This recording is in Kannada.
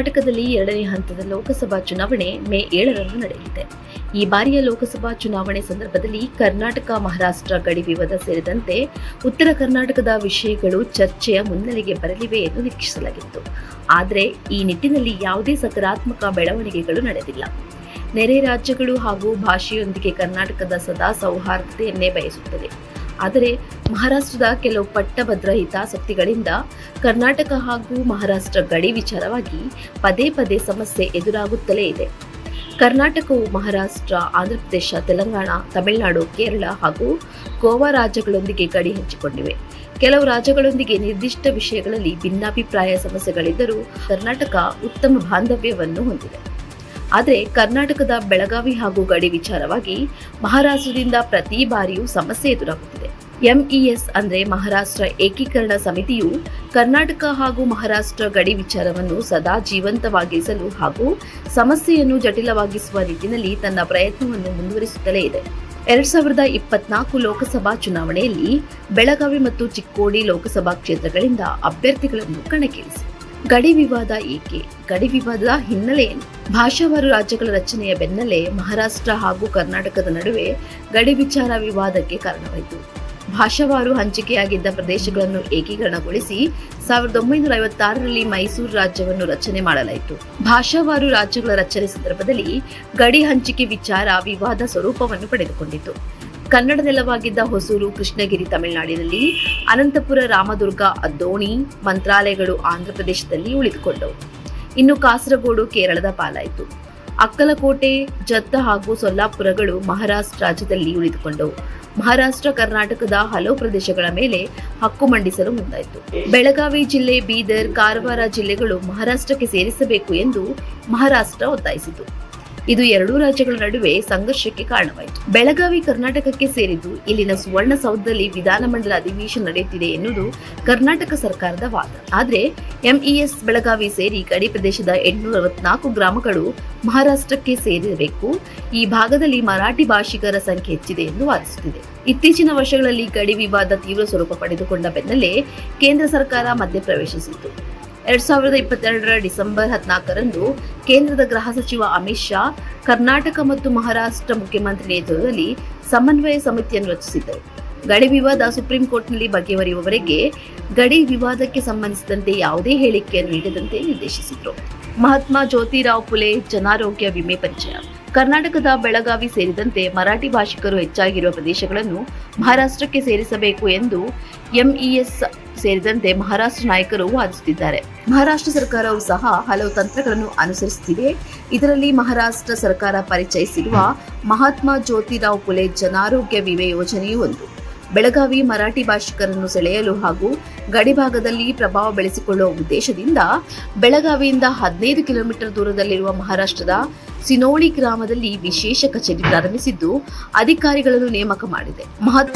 ಕರ್ನಾಟಕದಲ್ಲಿ ಎರಡನೇ ಹಂತದ ಲೋಕಸಭಾ ಚುನಾವಣೆ ಮೇ ಏಳರಂದು ನಡೆಯಲಿದೆ. ಈ ಬಾರಿಯ ಲೋಕಸಭಾ ಚುನಾವಣೆ ಸಂದರ್ಭದಲ್ಲಿ ಕರ್ನಾಟಕ, ಮಹಾರಾಷ್ಟ್ರ ಗಡಿ ವಿವಾದ ಸೇರಿದಂತೆ ಉತ್ತರ ಕರ್ನಾಟಕದ ವಿಷಯಗಳು ಚರ್ಚೆಯ ಮುನ್ನೆಲೆಗೆ ಬರಲಿವೆ ಎಂದು ನಿರೀಕ್ಷಿಸಲಾಗಿತ್ತು ಆದರೆ ಈ ನಿಟ್ಟಿನಲ್ಲಿ ಯಾವುದೇ ಸಕಾರಾತ್ಮಕ ಬೆಳವಣಿಗೆಗಳು ನಡೆದಿಲ್ಲ. ನೆರೆ ರಾಜ್ಯಗಳು ಹಾಗೂ ಭಾಷೆಯೊಂದಿಗೆ ಕರ್ನಾಟಕದ ಸದಾ ಸೌಹಾರ್ದತೆಯನ್ನೇ ಬಯಸುತ್ತದೆ. ಆದರೆ ಮಹಾರಾಷ್ಟ್ರದ ಕೆಲವು ಪಟ್ಟಭದ್ರ ಹಿತಾಸಕ್ತಿಗಳಿಂದ ಕರ್ನಾಟಕ ಹಾಗೂ ಮಹಾರಾಷ್ಟ್ರ ಗಡಿ ವಿಚಾರವಾಗಿ ಪದೇ ಪದೇ ಸಮಸ್ಯೆ ಎದುರಾಗುತ್ತಲೇ ಇದೆ. ಕರ್ನಾಟಕವು ಮಹಾರಾಷ್ಟ್ರ, ಆಂಧ್ರಪ್ರದೇಶ, ತೆಲಂಗಾಣ, ತಮಿಳುನಾಡು, ಕೇರಳ ಹಾಗೂ ಗೋವಾ ರಾಜ್ಯಗಳೊಂದಿಗೆ ಗಡಿ ಹಂಚಿಕೊಂಡಿವೆ. ಕೆಲವು ರಾಜ್ಯಗಳೊಂದಿಗೆ ನಿರ್ದಿಷ್ಟ ವಿಷಯಗಳಲ್ಲಿ ಭಿನ್ನಾಭಿಪ್ರಾಯ ಸಮಸ್ಯೆಗಳಿದ್ದರೂ ಕರ್ನಾಟಕ ಉತ್ತಮ ಬಾಂಧವ್ಯವನ್ನು ಹೊಂದಿದೆ. ಆದರೆ ಕರ್ನಾಟಕದ ಬೆಳಗಾವಿ ಹಾಗೂ ಗಡಿ ವಿಚಾರವಾಗಿ ಮಹಾರಾಷ್ಟ್ರದಿಂದ ಪ್ರತಿ ಬಾರಿಯೂ ಸಮಸ್ಯೆ ಎದುರಾಗುತ್ತಿದೆ. ಎಂಇಎಸ್ ಅಂದರೆ ಮಹಾರಾಷ್ಟ್ರ ಏಕೀಕರಣ ಸಮಿತಿಯು ಕರ್ನಾಟಕ ಹಾಗೂ ಮಹಾರಾಷ್ಟ್ರ ಗಡಿ ವಿಚಾರವನ್ನು ಸದಾ ಜೀವಂತವಾಗಿರಿಸಲು ಹಾಗೂ ಸಮಸ್ಯೆಯನ್ನು ಜಟಿಲವಾಗಿಸುವ ನಿಟ್ಟಿನಲ್ಲಿ ತನ್ನ ಪ್ರಯತ್ನವನ್ನು ಮುಂದುವರಿಸುತ್ತಲೇ ಇದೆ. ಎರಡ್ ಸಾವಿರದ ಇಪ್ಪತ್ನಾಲ್ಕು ಲೋಕಸಭಾ ಚುನಾವಣೆಯಲ್ಲಿ ಬೆಳಗಾವಿ ಮತ್ತು ಚಿಕ್ಕೋಡಿ ಲೋಕಸಭಾ ಕ್ಷೇತ್ರಗಳಿಂದ ಅಭ್ಯರ್ಥಿಗಳನ್ನು ಕಣಕ್ಕಿಳಿಸಿ. ಗಡಿ ವಿವಾದ ಏಕೆ? ಗಡಿ ವಿವಾದದ ಹಿನ್ನೆಲೆ ಏನು ಭಾಷಾವಾರು ರಾಜ್ಯಗಳ ರಚನೆಯ ಬೆನ್ನಲ್ಲೇ ಮಹಾರಾಷ್ಟ್ರ ಹಾಗೂ ಕರ್ನಾಟಕದ ನಡುವೆ ಗಡಿ ವಿಚಾರ ವಿವಾದಕ್ಕೆ ಕಾರಣವಾಯಿತು. ಭಾಷಾವಾರು ಹಂಚಿಕೆಯಾಗಿದ್ದ ಪ್ರದೇಶಗಳನ್ನು ಏಕೀಕರಣಗೊಳಿಸಿ ಸಾವಿರದ ಒಂಬೈನೂರ ಐವತ್ತಾರರಲ್ಲಿ ಮೈಸೂರು ರಾಜ್ಯವನ್ನು ರಚನೆ ಮಾಡಲಾಯಿತು. ಭಾಷಾವಾರು ರಾಜ್ಯಗಳ ರಚನೆ ಸಂದರ್ಭದಲ್ಲಿ ಗಡಿ ಹಂಚಿಕೆ ವಿಚಾರ ವಿವಾದ ಸ್ವರೂಪವನ್ನು ಪಡೆದುಕೊಂಡಿತು. ಕನ್ನಡ ನೆಲವಾಗಿದ್ದ ಹೊಸೂರು, ಕೃಷ್ಣಗಿರಿ, ತಮಿಳುನಾಡಿನಲ್ಲಿ ಅನಂತಪುರ, ರಾಮದುರ್ಗ, ಅದ್ದೋಣಿ ಮಂತ್ರಾಲಯಗಳು ಆಂಧ್ರಪ್ರದೇಶದಲ್ಲಿ ಉಳಿದುಕೊಂಡವು. ಇನ್ನು ಕಾಸರಗೋಡು, ಕೇರಳದ ಪಾಲಾಯಿತು. ಅಕ್ಕಲಕೋಟೆ, ಜತ್ತ ಹಾಗೂ ಸೊಲ್ಲಾಪುರಗಳು ಮಹಾರಾಷ್ಟ್ರ ರಾಜ್ಯದಲ್ಲಿ ಉಳಿದುಕೊಂಡವು ಮಹಾರಾಷ್ಟ್ರ, ಕರ್ನಾಟಕದ ಹಲವು ಪ್ರದೇಶಗಳ ಮೇಲೆ ಹಕ್ಕು ಮಂಡಿಸಲು ಮುಂದಾಯಿತು. ಬೆಳಗಾವಿ ಜಿಲ್ಲೆ, ಬೀದರ್, ಕಾರವಾರ ಜಿಲ್ಲೆಗಳು ಮಹಾರಾಷ್ಟ್ರಕ್ಕೆ ಸೇರಿಸಬೇಕು ಎಂದು ಮಹಾರಾಷ್ಟ್ರ ಒತ್ತಾಯಿಸಿತು. ಇದು ಎರಡೂ ರಾಜ್ಯಗಳ ನಡುವೆ ಸಂಘರ್ಷಕ್ಕೆ ಕಾರಣವಾಯಿತು. ಬೆಳಗಾವಿ, ಕರ್ನಾಟಕಕ್ಕೆ ಸೇರಿದ್ದು ಇಲ್ಲಿನ ಸುವರ್ಣಸೌಧದಲ್ಲಿ ವಿಧಾನಮಂಡಲ ಅಧಿವೇಶನ ನಡೆಯುತ್ತಿದೆ ಎನ್ನುವುದು ಕರ್ನಾಟಕ ಸರ್ಕಾರದ ವಾದ. ಆದರೆ ಎಂಇಎಸ್ ಬೆಳಗಾವಿ ಸೇರಿ ಗಡಿ ಪ್ರದೇಶದ ಎಂಟುನೂರ ಅರವತ್ನಾಲ್ಕು ಗ್ರಾಮಗಳು ಮಹಾರಾಷ್ಟ್ರಕ್ಕೆ ಸೇರಿರಬೇಕು. ಈ ಭಾಗದಲ್ಲಿ ಮರಾಠಿ ಭಾಷಿಗರ ಸಂಖ್ಯೆ ಹೆಚ್ಚಿದೆ ಎಂದು ವಾದಿಸುತ್ತಿದೆ. ಇತ್ತೀಚಿನ ವರ್ಷಗಳಲ್ಲಿ ಗಡಿ ವಿವಾದ ತೀವ್ರ ಸ್ವರೂಪ ಪಡೆದುಕೊಂಡ ಬೆನ್ನಲ್ಲೇ ಕೇಂದ್ರ ಸರ್ಕಾರ ಮಧ್ಯಪ್ರವೇಶಿಸಿತು ಎರಡ್ ಸಾವಿರದ ಇಪ್ಪತ್ತೆರಡರ ಡಿಸೆಂಬರ್ ಹದಿನಾಲ್ಕರಂದು ಕೇಂದ್ರದ ಗೃಹ ಸಚಿವ ಅಮಿತ್ ಶಾ ಕರ್ನಾಟಕ ಮತ್ತು ಮಹಾರಾಷ್ಟ್ರ ಮುಖ್ಯಮಂತ್ರಿ ನೇತೃತ್ವದಲ್ಲಿ ಸಮನ್ವಯ ಸಮಿತಿಯನ್ನು ರಚಿಸಿದ್ದರು. ಗಡಿ ವಿವಾದ ಸುಪ್ರೀಂ ಕೋರ್ಟ್ನಲ್ಲಿ ಬಗೆಹರಿಯುವವರೆಗೆ ಗಡಿ ವಿವಾದಕ್ಕೆ ಸಂಬಂಧಿಸಿದಂತೆ ಯಾವುದೇ ಹೇಳಿಕೆಯನ್ನು ನೀಡದಂತೆ ನಿರ್ದೇಶಿಸಿದರು. ಮಹಾತ್ಮ ಜ್ಯೋತಿರಾವ್ ಫುಲೆ ಜನಾರೋಗ್ಯ ವಿಮೆ ಪರಿಚಯ. ಕರ್ನಾಟಕದ ಬೆಳಗಾವಿ ಸೇರಿದಂತೆ ಮರಾಠಿ ಭಾಷಿಕರು ಹೆಚ್ಚಾಗಿರುವ ಪ್ರದೇಶಗಳನ್ನು ಮಹಾರಾಷ್ಟ್ರಕ್ಕೆ ಸೇರಿಸಬೇಕು ಎಂದು ಎಂಇಎಸ್ ಸೇರಿದಂತೆ ಮಹಾರಾಷ್ಟ್ರ ನಾಯಕರು ವಾದಿಸುತ್ತಿದ್ದಾರೆ. ಮಹಾರಾಷ್ಟ್ರ ಸರ್ಕಾರವು ಸಹ ಹಲವು ತಂತ್ರಗಳನ್ನು ಅನುಸರಿಸುತ್ತಿದೆ. ಇದರಲ್ಲಿ ಮಹಾರಾಷ್ಟ್ರ ಸರ್ಕಾರ ಪರಿಚಯಿಸಿರುವ ಮಹಾತ್ಮ ಜ್ಯೋತಿರಾವ್ ಫುಲೆ ಜನಾರೋಗ್ಯ ವಿಮೆ ಯೋಜನೆಯೂ ಒಂದು. ಬೆಳಗಾವಿ ಮರಾಠಿ ಭಾಷಿಕರನ್ನು ಸೆಳೆಯಲು ಹಾಗೂ ಗಡಿಭಾಗದಲ್ಲಿ ಪ್ರಭಾವ ಬೆಳೆಸಿಕೊಳ್ಳುವ ಉದ್ದೇಶದಿಂದ ಬೆಳಗಾವಿಯಿಂದ ಹದಿನೈದು ಕಿಲೋಮೀಟರ್ ದೂರದಲ್ಲಿರುವ ಮಹಾರಾಷ್ಟ್ರದ ಸಿನೋಳಿ ಗ್ರಾಮದಲ್ಲಿ ವಿಶೇಷ ಕಚೇರಿ ಪ್ರಾರಂಭಿಸಿದ್ದು, ಅಧಿಕಾರಿಗಳನ್ನು ನೇಮಕ ಮಾಡಿದೆ. ಮಹತ್